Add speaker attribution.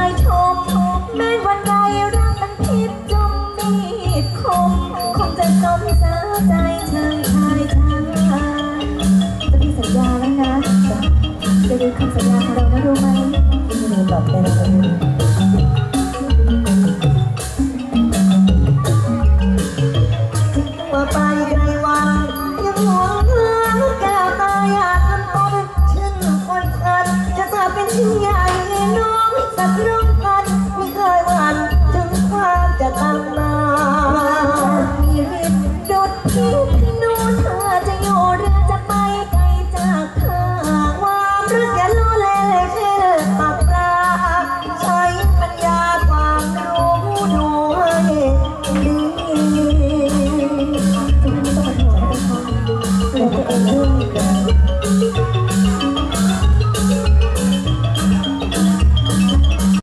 Speaker 1: ายทบทบแวยวันใดรักมันพิดจมมีดคมคงจะจมสาวใจเชิงชายทาจะมีสัญญาแล้วนะ จะดูคำสัญญาของเรานะรู้ไหม
Speaker 2: ไม่ได้ตอบแทนเลย ช่วยกันรู้แลเลยเธอปากลาใช้ปัญญาความรู้ด้วยดี
Speaker 1: ต้องมาหัน